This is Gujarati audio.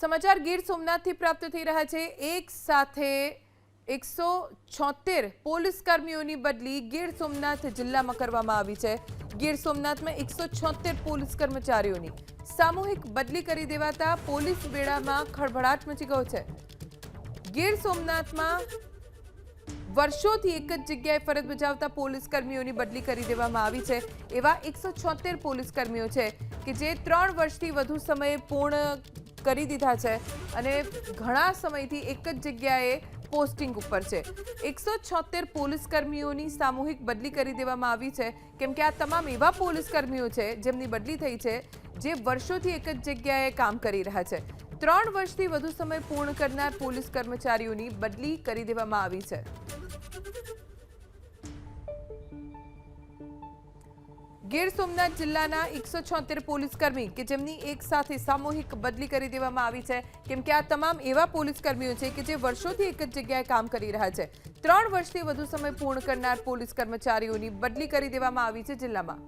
સમાચાર ગીર સોમનાથથી પ્રાપ્ત થઈ રહ્યા છે. એક સાથે એકસો છોતેર પોલીસ કર્મીઓની બદલી ગીર સોમનાથ જિલ્લામાં કરવામાં આવી છે. ગીર સોમનાથમાં એકસો છોતેર પોલીસ કર્મચારીઓની સામૂહિક બદલી કરી દેવાતા પોલીસ વેળામાં ખળભળાટ મચી ગયો છે. ગીર સોમનાથમાં વર્ષોથી એક જ જગ્યાએ ફરજ બજાવતા પોલીસ કર્મીઓની બદલી કરી દેવામાં આવી છે. એવા એકસો છોતેર પોલીસ કર્મીઓ છે કે જે ત્રણ વર્ષથી વધુ સમય પૂર્ણ કરી દીધા છે અને ઘણા સમયથી એક જ જગ્યાએ પોસ્ટિંગ ઉપર છે. એકસો છોતેર પોલીસ કર્મીઓની સામૂહિક બદલી કરી દેવામાં આવી છે. કેમ કે આ તમામ એવા પોલીસ કર્મીઓ છે જેમની બદલી થઈ છે જે વર્ષોથી એક જ જગ્યાએ કામ કરી રહ્યા છે. ત્રણ વર્ષથી વધુ સમય પૂર્ણ કરનાર પોલીસ કર્મચારીઓની બદલી કરી દેવામાં આવી છે. ગીર સોમનાથ જિલ્લાના એકસો છોતેર પોલીસ કર્મી કે જેમની એક સાથે સામૂહિક બદલી કરી દેવામાં આવી છે. કેમ કે આ તમામ એવા પોલીસકર્મીઓ છે કે જે વર્ષોથી એક જ જગ્યાએ કામ કરી રહ્યા છે. ત્રણ વર્ષથી વધુ સમય પૂર્ણ કરનાર પોલીસ કર્મચારીઓની બદલી કરી દેવામાં આવી છે જિલ્લામાં.